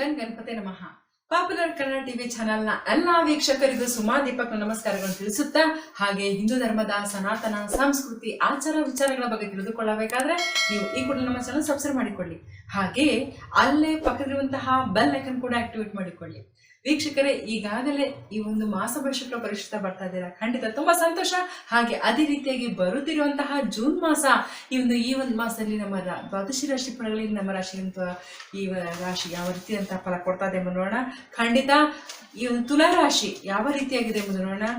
Gun Ganapati ನಮಃ. Popular Kannada TV ಚಾನೆಲ್ನ ಎಲ್ಲಾ ವೀಕ್ಷಕರಿಗೂ ಸುಮಾ ದೀಪಕ್ ನಮಸ್ಕಾರಗಳನ್ನು ತಿಳಿಸುತ್ತಾ, ಹಾಗೆ ಹಿಂದೂ ಧರ್ಮದ ಸನಾತನ, ಸಂಸ್ಕೃತಿ, ಆಚಾರ ವಿಚಾರಗಳ ಬಗ್ಗೆ ತಿಳಿದುಕೊಳ್ಳಬೇಕಾದ್ರೆ ನೀವು ಈ ಕೂಡ ನಮ್ಮ ಚಾನಲ್ ಸಬ್ಸ್ಕ್ರೈಬ್ ಮಾಡಿಕೊಳ್ಳಿ. ಹಾಗೆ ಅಲ್ಲೇ ಪಕ್ಕದಿರುವಂತಹ ಬೆಲ್ ಐಕನ್ ಕೂಡ ಆಕ್ಟಿವೇಟ್ ಮಾಡಿಕೊಳ್ಳಿ. ವೀಕ್ಷಕರೇ, ಈಗಾಗಲೇ ಈ ಒಂದು ಮಾಸ ಶುಕ್ಲ ಪರಿಶುದ್ಧ ಬರ್ತಾ ಇದ್ದೀರಾ? ಖಂಡಿತ, ತುಂಬಾ ಸಂತೋಷ. ಹಾಗೆ ಅದೇ ರೀತಿಯಾಗಿ ಬರುತ್ತಿರುವಂತಹ ಜೂನ್ ಮಾಸ, ಈ ಒಂದು ಈ ಒಂದು ಮಾಸದಲ್ಲಿ ನಮ್ಮ ದ್ವಾದಶಿ ರಾಶಿ ಫಲಗಳಲ್ಲಿ ನಮ್ಮ ರಾಶಿ ಈ ರಾಶಿ ಯಾವ ರೀತಿ ಅಂತ ಫಲ ಕೊಡ್ತಾ ಇದೆ ಎಂಬ ನೋಡೋಣ. ಖಂಡಿತ, ಈ ಒಂದು ತುಲಾ ರಾಶಿ ಯಾವ ರೀತಿಯಾಗಿದೆ ಎಂಬುದು ನೋಡೋಣ.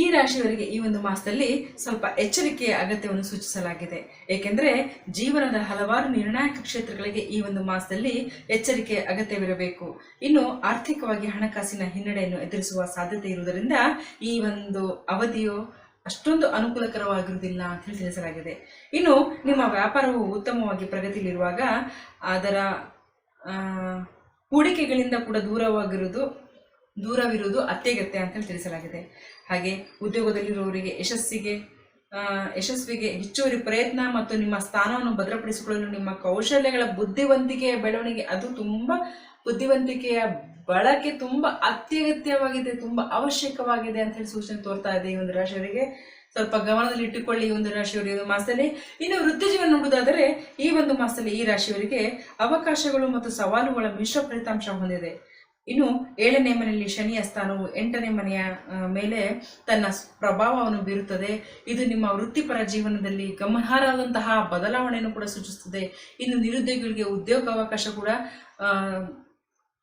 ಈ ರಾಶಿಯವರಿಗೆ ಈ ಒಂದು ಮಾಸದಲ್ಲಿ ಸ್ವಲ್ಪ ಎಚ್ಚರಿಕೆಯ ಅಗತ್ಯವನ್ನು ಸೂಚಿಸಲಾಗಿದೆ. ಏಕೆಂದರೆ ಜೀವನದ ಹಲವಾರು ನಿರ್ಣಾಯಕ ಕ್ಷೇತ್ರಗಳಿಗೆ ಈ ಒಂದು ಮಾಸದಲ್ಲಿ ಎಚ್ಚರಿಕೆಯ ಅಗತ್ಯವಿರಬೇಕು. ಇನ್ನು ಆರ್ಥಿಕವಾಗಿ ಹಣಕಾಸಿನ ಹಿನ್ನಡೆಯನ್ನು ಎದುರಿಸುವ ಸಾಧ್ಯತೆ ಇರುವುದರಿಂದ ಈ ಒಂದು ಅವಧಿಯು ಅಷ್ಟೊಂದು ಅನುಕೂಲಕರವಾಗಿರುವುದಿಲ್ಲ ಅಂತ ಹೇಳಿ ತಿಳಿಸಲಾಗಿದೆ. ಇನ್ನು ನಿಮ್ಮ ವ್ಯಾಪಾರವು ಉತ್ತಮವಾಗಿ ಪ್ರಗತಿಯಲ್ಲಿರುವಾಗ ಅದರ ಹೂಡಿಕೆಗಳಿಂದ ಕೂಡ ದೂರವಾಗಿರುವುದು, ದೂರವಿರುವುದು ಅತ್ಯಗತ್ಯ ಅಂತ ತಿಳಿಸಲಾಗಿದೆ. ಹಾಗೆ ಉದ್ಯೋಗದಲ್ಲಿರುವವರಿಗೆ ಯಶಸ್ಸಿಗೆ ಯಶಸ್ವಿಗೆ ಹೆಚ್ಚುವರಿ ಪ್ರಯತ್ನ ಮತ್ತು ನಿಮ್ಮ ಸ್ಥಾನವನ್ನು ಭದ್ರಪಡಿಸಿಕೊಳ್ಳಲು ನಿಮ್ಮ ಕೌಶಲ್ಯಗಳ ಬುದ್ಧಿವಂತಿಕೆಯ ಬೆಳವಣಿಗೆ ಅದು ತುಂಬ ಬುದ್ಧಿವಂತಿಕೆಯ ಬಳಕೆ ತುಂಬ ಅತ್ಯಗತ್ಯವಾಗಿದೆ, ತುಂಬ ಅವಶ್ಯಕವಾಗಿದೆ ಅಂತ ಹೇಳಿ ಸೂಚನೆ ತೋರ್ತಾ ಇದೆ ಈ ಒಂದು ರಾಶಿಯವರಿಗೆ. ಸ್ವಲ್ಪ ಗಮನದಲ್ಲಿ ಇಟ್ಟುಕೊಳ್ಳಿ ಈ ಒಂದು ರಾಶಿಯವರಿಗೆ ಈ ಒಂದು ಮಾಸದಲ್ಲಿ. ಇನ್ನು ವೃತ್ತಿ ಜೀವನ ನೋಡುವುದಾದರೆ ಈ ಒಂದು ಮಾಸದಲ್ಲಿ ಈ ರಾಶಿಯವರಿಗೆ ಅವಕಾಶಗಳು ಮತ್ತು ಸವಾಲುಗಳ ಮಿಶ್ರ ಫಲಿತಾಂಶ ಹೊಂದಿದೆ. ಇನ್ನು ಏಳನೇ ಮನೆಯಲ್ಲಿ ಶನಿಯ ಸ್ಥಾನವು ಎಂಟನೇ ಮನೆಯ ಮೇಲೆ ತನ್ನ ಪ್ರಭಾವವನ್ನು ಬೀರುತ್ತದೆ. ಇದು ನಿಮ್ಮ ವೃತ್ತಿಪರ ಜೀವನದಲ್ಲಿ ಗಮನಾರ್ಹವಾದಂತಹ ಬದಲಾವಣೆಯನ್ನು ಕೂಡ ಸೂಚಿಸುತ್ತದೆ. ಇನ್ನು ನಿರುದ್ಯೋಗಿಗಳಿಗೆ ಉದ್ಯೋಗಾವಕಾಶ ಕೂಡ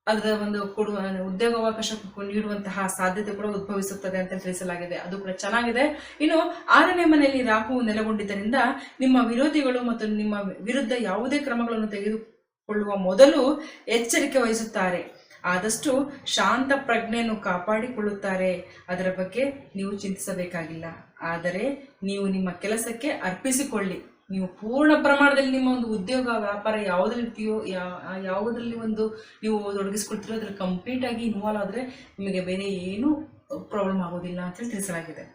ಅದರ ಒಂದು ಕೊಡುವ, ಉದ್ಯೋಗಾವಕಾಶ ನೀಡುವಂತಹ ಸಾಧ್ಯತೆ ಕೂಡ ಉದ್ಭವಿಸುತ್ತದೆ ಅಂತ ತಿಳಿಸಲಾಗಿದೆ. ಅದು ಕೂಡ ಚೆನ್ನಾಗಿದೆ. ಇನ್ನು ಆರನೇ ಮನೆಯಲ್ಲಿ ರಾಹು ನೆಲೆಗೊಂಡಿದ್ದರಿಂದ ನಿಮ್ಮ ವಿರೋಧಿಗಳು ಮತ್ತು ನಿಮ್ಮ ವಿರುದ್ಧ ಯಾವುದೇ ಕ್ರಮಗಳನ್ನು ತೆಗೆದುಕೊಳ್ಳುವ ಮೊದಲು ಎಚ್ಚರಿಕೆ ವಹಿಸುತ್ತಾರೆ. ಆದಷ್ಟು ಶಾಂತ ಪ್ರಜ್ಞೆಯನ್ನು ಕಾಪಾಡಿಕೊಳ್ಳುತ್ತಾರೆ. ಅದರ ಬಗ್ಗೆ ನೀವು ಚಿಂತಿಸಬೇಕಾಗಿಲ್ಲ. ಆದರೆ ನೀವು ನಿಮ್ಮ ಕೆಲಸಕ್ಕೆ ಅರ್ಪಿಸಿಕೊಳ್ಳಿ. ನೀವು ಪೂರ್ಣ ಪ್ರಮಾಣದಲ್ಲಿ ನಿಮ್ಮ ಒಂದು ಉದ್ಯೋಗ, ವ್ಯಾಪಾರ ಯಾವುದರಲ್ಲಿದೆಯೋ ಯಾವ ಯಾವುದರಲ್ಲಿ ಒಂದು ನೀವು ತೊಡಗಿಸ್ಕೊಳ್ತೀರೋ, ಅದ್ರಲ್ಲಿ ಕಂಪ್ಲೀಟ್ ಆಗಿ ಇನ್ವಾಲ್ವ್ ಆದರೆ ನಿಮಗೆ ಬೇರೆ ಏನೂ ಪ್ರಾಬ್ಲಮ್ ಆಗೋದಿಲ್ಲ ಅಂತೇಳಿ ತಿಳಿಸಲಾಗಿದೆ.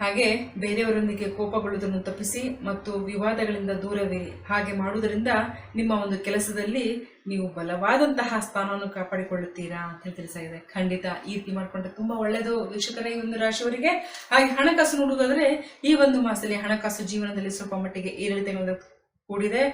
ಹಾಗೆ ಬೇರೆಯವರೊಂದಿಗೆ ಕೋಪಗೊಳ್ಳುವುದನ್ನು ತಪ್ಪಿಸಿ ಮತ್ತು ವಿವಾದಗಳಿಂದ ದೂರವಿರಿ ಹಾಗೆ ಮಾಡುವುದರಿಂದ ನಿಮ್ಮ ಒಂದು ಕೆಲಸದಲ್ಲಿ ನೀವು ಬಲವಾದಂತಹ ಸ್ಥಾನವನ್ನು ಕಾಪಾಡಿಕೊಳ್ಳುತ್ತೀರಾ ಅಂತ ಹೇಳಿ ತಿಳಿಸಾಗಿದೆ ಖಂಡಿತ ಈ ರೀತಿ ಮಾಡಿಕೊಂಡ್ರೆ ತುಂಬಾ ಒಳ್ಳೆಯದು ವೀಕ್ಷಕರೇ ಈ ಒಂದು ರಾಶಿಯವರಿಗೆ. ಹಾಗೆ ಹಣಕಾಸು ನೋಡುವುದಾದ್ರೆ ಈ ಒಂದು ಮಾಸದಲ್ಲಿ ಹಣಕಾಸು ಜೀವನದಲ್ಲಿ ಸ್ವಲ್ಪ ಮಟ್ಟಿಗೆ ಏರಿಳಿತಗಳಿಂದ ಕೂಡಿದೆ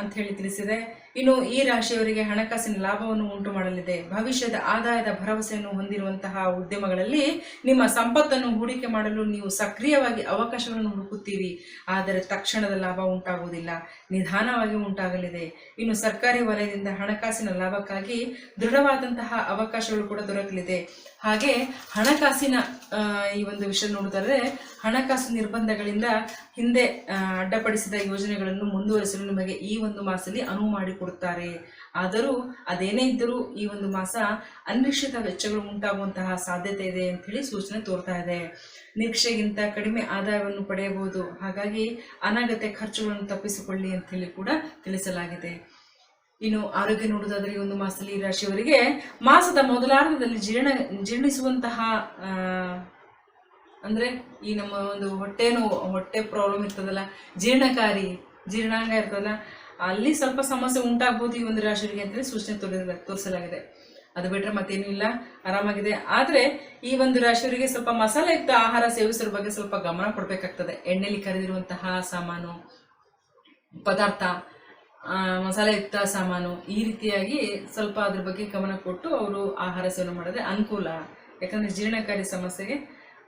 ಅಂತ ಹೇಳಿ ತಿಳಿಸಿದೆ. ಇನ್ನು ಈ ರಾಶಿಯವರಿಗೆ ಹಣಕಾಸಿನ ಲಾಭವನ್ನು ಉಂಟು ಮಾಡಲಿದೆ. ಭವಿಷ್ಯದ ಆದಾಯದ ಭರವಸೆಯನ್ನು ಹೊಂದಿರುವಂತಹ ಉದ್ಯಮಗಳಲ್ಲಿ ನಿಮ್ಮ ಸಂಪತ್ತನ್ನು ಹೂಡಿಕೆ ಮಾಡಲು ನೀವು ಸಕ್ರಿಯವಾಗಿ ಅವಕಾಶಗಳನ್ನು ಹುಡುಕುತ್ತೀರಿ. ಆದರೆ ತಕ್ಷಣದ ಲಾಭ ಉಂಟಾಗುವುದಿಲ್ಲ. ನಿಧಾನವಾಗಿ ಉಂಟಾಗಲಿದೆ. ಇನ್ನು ಸರ್ಕಾರಿ ವಲಯದಿಂದ ಹಣಕಾಸಿನ ಲಾಭಕ್ಕಾಗಿ ದೃಢವಾದಂತಹ ಅವಕಾಶಗಳು ಕೂಡ ದೊರಕಲಿದೆ. ಹಾಗೆ ಹಣಕಾಸಿನ ಈ ಒಂದು ವಿಷಯ ನೋಡಿದರೆ ಹಣಕಾಸು ನಿರ್ಬಂಧಗಳಿಂದ ಹಿಂದೆ ಅಡ್ಡಪಡಿಸಿದ ಯೋಜನೆಗಳನ್ನು ಮುಂದುವರಿಸಲು ನಿಮಗೆ ಈ ಒಂದು ಮಾಸದಲ್ಲಿ ಅನುವು ಮಾಡಿಕೊಡುತ್ತಾರೆ. ಆದರೂ ಅದೇನೇ ಇದ್ದರೂ ಈ ಒಂದು ಮಾಸ ಅನಿಶ್ಚಿತ ವೆಚ್ಚಗಳು ಉಂಟಾಗುವಂತಹ ಸಾಧ್ಯತೆ ಇದೆ ಅಂತ ಹೇಳಿ ಸೂಚನೆ ತೋರ್ತಾ ಇದೆ. ನಿರೀಕ್ಷೆಗಿಂತ ಕಡಿಮೆ ಆದಾಯವನ್ನು ಪಡೆಯಬಹುದು. ಹಾಗಾಗಿ ಅನಗತ್ಯ ಖರ್ಚುಗಳನ್ನು ತಪ್ಪಿಸಿಕೊಳ್ಳಿ ಅಂತ ಹೇಳಿ ಕೂಡ ತಿಳಿಸಲಾಗಿದೆ. ಇನ್ನು ಆರೋಗ್ಯ ನೋಡುವುದಾದರೆ ಈ ಒಂದು ಮಾಸದಲ್ಲಿ ಈ ರಾಶಿಯವರಿಗೆ ಮಾಸದ ಮೊದಲಾರ್ಧದಲ್ಲಿ ಜೀರ್ಣ, ಜೀರ್ಣಿಸುವಂತಹ ಅಂದ್ರೆ ಈ ನಮ್ಮ ಒಂದು ಹೊಟ್ಟೆ ಹೊಟ್ಟೆ ಪ್ರಾಬ್ಲಮ್ ಇರ್ತದಲ್ಲ, ಜೀರ್ಣಕಾರಿ, ಜೀರ್ಣಾಂಗ ಇರ್ತದಲ್ಲ, ಅಲ್ಲಿ ಸ್ವಲ್ಪ ಸಮಸ್ಯೆ ಉಂಟಾಗ್ಬೋದು ಈ ಒಂದು ರಾಶಿಯವರಿಗೆ ಅಂತೇಳಿ ಸೂಚನೆ ತೋರಿದ, ತೋರಿಸಲಾಗಿದೆ. ಅದು ಬಿಟ್ರೆ ಮತ್ತೇನೂ ಇಲ್ಲ, ಆರಾಮಾಗಿದೆ. ಆದ್ರೆ ಈ ಒಂದು ರಾಶಿಯವರಿಗೆ ಸ್ವಲ್ಪ ಮಸಾಲೆಯುಕ್ತ ಆಹಾರ ಸೇವಿಸೋದ್ರ ಬಗ್ಗೆ ಸ್ವಲ್ಪ ಗಮನ ಕೊಡಬೇಕಾಗ್ತದೆ. ಎಣ್ಣೆಲಿ ಕರೆದಿರುವಂತಹ ಸಾಮಾನು, ಪದಾರ್ಥ ಮಸಾಲೆಯುಕ್ತ ಸಾಮಾನು ಈ ರೀತಿಯಾಗಿ ಸ್ವಲ್ಪ ಅದ್ರ ಬಗ್ಗೆ ಗಮನ ಕೊಟ್ಟು ಅವರು ಆಹಾರ ಸೇವನೆ ಮಾಡಿದ್ರೆ ಅನುಕೂಲ. ಯಾಕಂದ್ರೆ ಜೀರ್ಣಕಾರಿ ಸಮಸ್ಯೆಗೆ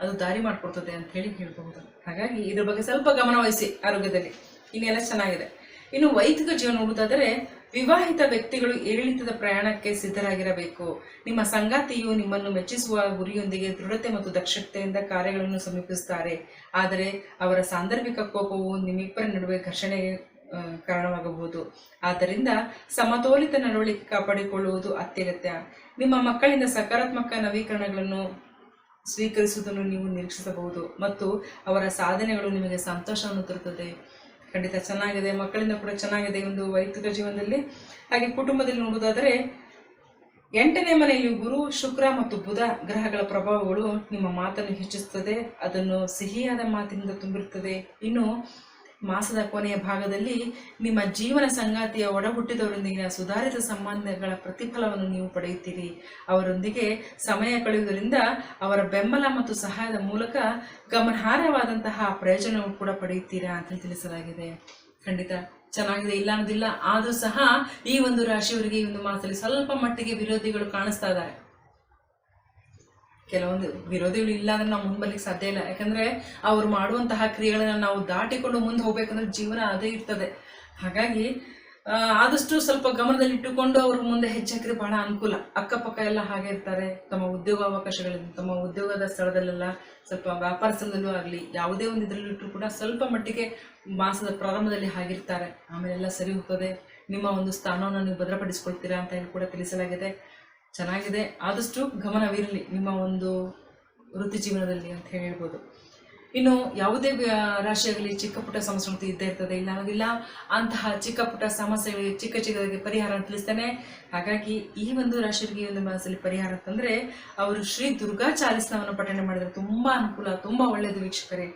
ಅದು ದಾರಿ ಮಾಡಿಕೊಡ್ತದೆ ಅಂತ ಹೇಳಿ ಹೇಳ್ಬಹುದು. ಹಾಗಾಗಿ ಇದ್ರ ಬಗ್ಗೆ ಸ್ವಲ್ಪ ಗಮನ ವಹಿಸಿ ಆರೋಗ್ಯದಲ್ಲಿ. ಇನ್ನೆಲ್ಲ ಚೆನ್ನಾಗಿದೆ. ಇನ್ನು ವೈದಿಕ ಜೀವನ ನೋಡುವುದಾದರೆ ವಿವಾಹಿತ ವ್ಯಕ್ತಿಗಳು ಏರಿಳಿತದ ಪ್ರಯಾಣಕ್ಕೆ ಸಿದ್ಧರಾಗಿರಬೇಕು. ನಿಮ್ಮ ಸಂಗಾತಿಯು ನಿಮ್ಮನ್ನು ಮೆಚ್ಚಿಸುವ ಗುರಿಯೊಂದಿಗೆ ದೃಢತೆ ಮತ್ತು ದಕ್ಷತೆಯಿಂದ ಕಾರ್ಯಗಳನ್ನು ಸಮೀಪಿಸುತ್ತಾರೆ. ಆದರೆ ಅವರ ಸಾಂದರ್ಭಿಕ ಕೋಪವು ನಿಮ್ಮಿಬ್ಬರ ನಡುವೆ ಘರ್ಷಣೆಗೆ ಆ, ಕಾರಣವಾಗಬಹುದು. ಆದ್ದರಿಂದ ಸಮತೋಲಿತ ನಡವಳಿಕೆ ಕಾಪಾಡಿಕೊಳ್ಳುವುದು ಅತ್ಯಗತ್ಯ. ನಿಮ್ಮ ಮಕ್ಕಳಿಂದ ಸಕಾರಾತ್ಮಕ ನವೀಕರಣಗಳನ್ನು ಸ್ವೀಕರಿಸುವುದನ್ನು ನೀವು ನಿರೀಕ್ಷಿಸಬಹುದು ಮತ್ತು ಅವರ ಸಾಧನೆಗಳು ನಿಮಗೆ ಸಂತೋಷವನ್ನು ತರುತ್ತದೆ. ಖಂಡಿತ ಚೆನ್ನಾಗಿದೆ, ಮಕ್ಕಳಿಂದ ಕೂಡ ಚೆನ್ನಾಗಿದೆ ಒಂದು ವೈಯಕ್ತಿಕ ಜೀವನದಲ್ಲಿ. ಹಾಗೆ ಕುಟುಂಬದಲ್ಲಿ ನೋಡುವುದಾದರೆ ಎಂಟನೇ ಮನೆಯಲ್ಲಿ ಗುರು, ಶುಕ್ರ ಮತ್ತು ಬುಧ ಗ್ರಹಗಳ ಪ್ರಭಾವಗಳು ನಿಮ್ಮ ಮಾತನ್ನು ಹೆಚ್ಚಿಸುತ್ತದೆ. ಅದನ್ನು ಸಿಹಿಯಾದ ಮಾತಿನಿಂದ ತುಂಬಿರುತ್ತದೆ. ಇನ್ನು ಮಾಸದ ಕೊನೆಯ ಭಾಗದಲ್ಲಿ ನಿಮ್ಮ ಜೀವನ ಸಂಗಾತಿಯ ಒಡಹುಟ್ಟಿದವರೊಂದಿಗಿನ ಸುಧಾರಿತ ಸಂಬಂಧಗಳ ಪ್ರತಿಫಲವನ್ನು ನೀವು ಪಡೆಯುತ್ತೀರಿ. ಅವರೊಂದಿಗೆ ಸಮಯ ಕಳೆಯುವುದರಿಂದ ಅವರ ಬೆಂಬಲ ಮತ್ತು ಸಹಾಯದ ಮೂಲಕ ಗಮನಾರ್ಹವಾದಂತಹ ಪ್ರಯೋಜನವು ಕೂಡ ಪಡೆಯುತ್ತೀರಾ ಅಂತ ತಿಳಿಸಲಾಗಿದೆ. ಖಂಡಿತ ಚೆನ್ನಾಗಿದೆ, ಇಲ್ಲ ಅನ್ನೋದಿಲ್ಲ. ಆದರೂ ಸಹ ಈ ಒಂದು ರಾಶಿಯವರಿಗೆ ಈ ಒಂದು ಮಾಸದಲ್ಲಿ ಸ್ವಲ್ಪ ಮಟ್ಟಿಗೆ ವಿರೋಧಿಗಳು ಕಾಣಿಸ್ತಾ ಇದ್ದಾರೆ. ಕೆಲವೊಂದು ವಿರೋಧಿಗಳು ಇಲ್ಲ ಅಂದ್ರೆ ನಾವು ಮುಂಬರ್ಲಿಕ್ಕೆ ಸಾಧ್ಯ ಇಲ್ಲ. ಯಾಕಂದ್ರೆ ಅವ್ರು ಮಾಡುವಂತಹ ಕ್ರಿಯೆಗಳನ್ನ ನಾವು ದಾಟಿಕೊಂಡು ಮುಂದೆ ಹೋಗ್ಬೇಕಂದ್ರೆ ಜೀವನ ಅದೇ ಇರ್ತದೆ. ಹಾಗಾಗಿ ಆದಷ್ಟು ಸ್ವಲ್ಪ ಗಮನದಲ್ಲಿಟ್ಟುಕೊಂಡು ಅವ್ರ ಮುಂದೆ ಹೆಚ್ಚಾಕಿದ್ರೆ ಬಹಳ ಅನುಕೂಲ. ಅಕ್ಕಪಕ್ಕ ಎಲ್ಲ ಹಾಗೆ ಇರ್ತಾರೆ. ತಮ್ಮ ಉದ್ಯೋಗ ಅವಕಾಶಗಳಿಂದ ತಮ್ಮ ಉದ್ಯೋಗದ ಸ್ಥಳದಲ್ಲೆಲ್ಲ ಸ್ವಲ್ಪ ವ್ಯಾಪಾರ ಸ್ಥಳದಲ್ಲೂ ಆಗಲಿ, ಯಾವುದೇ ಒಂದು ಇದರಲ್ಲಿಟ್ಟರು ಕೂಡ ಸ್ವಲ್ಪ ಮಟ್ಟಿಗೆ ಮಾಸದ ಪ್ರಾರಂಭದಲ್ಲಿ ಹಾಗಿರ್ತಾರೆ. ಆಮೇಲೆಲ್ಲ ಸರಿ ಹೋಗ್ತದೆ. ನಿಮ್ಮ ಒಂದು ಸ್ಥಾನವನ್ನು ನೀವು ಭದ್ರಪಡಿಸ್ಕೊಳ್ತೀರಾ ಅಂತ ಹೇಳಿ ಕೂಡ ತಿಳಿಸಲಾಗಿದೆ. ಚೆನ್ನಾಗಿದೆ. ಆದಷ್ಟು ಗಮನವಿರಲಿ ನಿಮ್ಮ ಒಂದು ವೃತ್ತಿ ಜೀವನದಲ್ಲಿ ಅಂತ ಹೇಳಿ ಹೇಳ್ಬೋದು. ಇನ್ನು ಯಾವುದೇ ರಾಶಿಯಾಗಲಿ ಚಿಕ್ಕ ಪುಟ್ಟ ಸಮಸ್ಯೆ ಇದ್ದೇ ಇರ್ತದೆ. ಇಲ್ಲ ಅನ್ನೋದಿಲ್ಲ. ಅಂತಹ ಚಿಕ್ಕ ಪುಟ್ಟ ಸಮಸ್ಯೆಗಳಿಗೆ, ಚಿಕ್ಕ ಚಿಕ್ಕದಾಗಿ ಪರಿಹಾರ ತಿಳಿಸ್ತಾನೆ. ಹಾಗಾಗಿ ಈ ಒಂದು ರಾಶಿಯವರಿಗೆ ಈ ಒಂದು ಮನಸ್ಸಲ್ಲಿ ಪರಿಹಾರ ಅಂತಂದ್ರೆ ಅವರು ಶ್ರೀ ದುರ್ಗಾ ಚಾಲಿಸ್ನವನ್ನು ಪಠಣೆ ಮಾಡಿದ್ರೆ ತುಂಬಾ ಅನುಕೂಲ, ತುಂಬಾ ಒಳ್ಳೆಯದು ವೀಕ್ಷಕರೇ.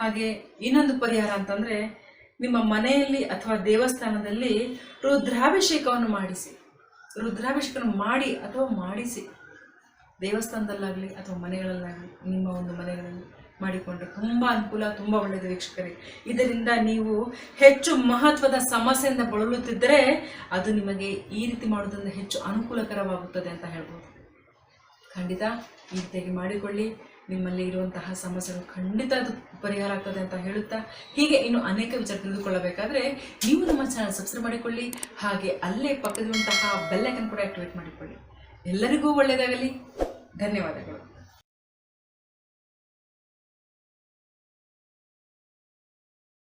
ಹಾಗೆ ಇನ್ನೊಂದು ಪರಿಹಾರ ಅಂತಂದ್ರೆ ನಿಮ್ಮ ಮನೆಯಲ್ಲಿ ಅಥವಾ ದೇವಸ್ಥಾನದಲ್ಲಿ ರುದ್ರಾಭಿಷೇಕವನ್ನು ಮಾಡಿಸಿ. ರುದ್ರಾಭಿಷೇಕವನ್ನು ಮಾಡಿ ಅಥವಾ ಮಾಡಿಸಿ, ದೇವಸ್ಥಾನದಲ್ಲಾಗಲಿ ಅಥವಾ ಮನೆಗಳಲ್ಲಾಗಲಿ, ನಿಮ್ಮ ಒಂದು ಮನೆಗಳಲ್ಲಿ ಮಾಡಿಕೊಂಡ್ರೆ ತುಂಬ ಅನುಕೂಲ, ತುಂಬ ಒಳ್ಳೆಯದು ವೀಕ್ಷಕರೇ. ಇದರಿಂದ ನೀವು ಹೆಚ್ಚು ಮಹತ್ವದ ಸಮಸ್ಯೆಯಿಂದ ಬಳಲುತ್ತಿದ್ದರೆ ಅದು ನಿಮಗೆ ಈ ರೀತಿ ಮಾಡೋದ್ರಿಂದ ಹೆಚ್ಚು ಅನುಕೂಲಕರವಾಗುತ್ತದೆ ಅಂತ ಹೇಳ್ಬೋದು. ಖಂಡಿತ ಈ ರೀತಿಯಾಗಿ ಮಾಡಿಕೊಳ್ಳಿ. ನಿಮ್ಮಲ್ಲಿ ಇರುವಂತಹ ಸಮಸ್ಯೆಗಳು ಖಂಡಿತ ಅದು ಪರಿಹಾರ ಆಗ್ತದೆ ಅಂತ ಹೇಳುತ್ತಾ, ಹೀಗೆ ಇನ್ನು ಅನೇಕ ವಿಚಾರ ತಿಳಿದುಕೊಳ್ಳಬೇಕಾದ್ರೆ ನೀವು ನಮ್ಮ ಚಾನಲ್ ಸಬ್ಸ್ಕ್ರೈಬ್ ಮಾಡಿಕೊಳ್ಳಿ, ಹಾಗೆ ಅಲ್ಲೇ ಪಕ್ಕದಿರುವಂತಹ ಬೆಲ್ಲೈಕನ್ ಕೂಡ ಆಕ್ಟಿವೇಟ್ ಮಾಡಿಕೊಳ್ಳಿ. ಎಲ್ಲರಿಗೂ ಒಳ್ಳೆಯದಾಗಲಿ. ಧನ್ಯವಾದಗಳು.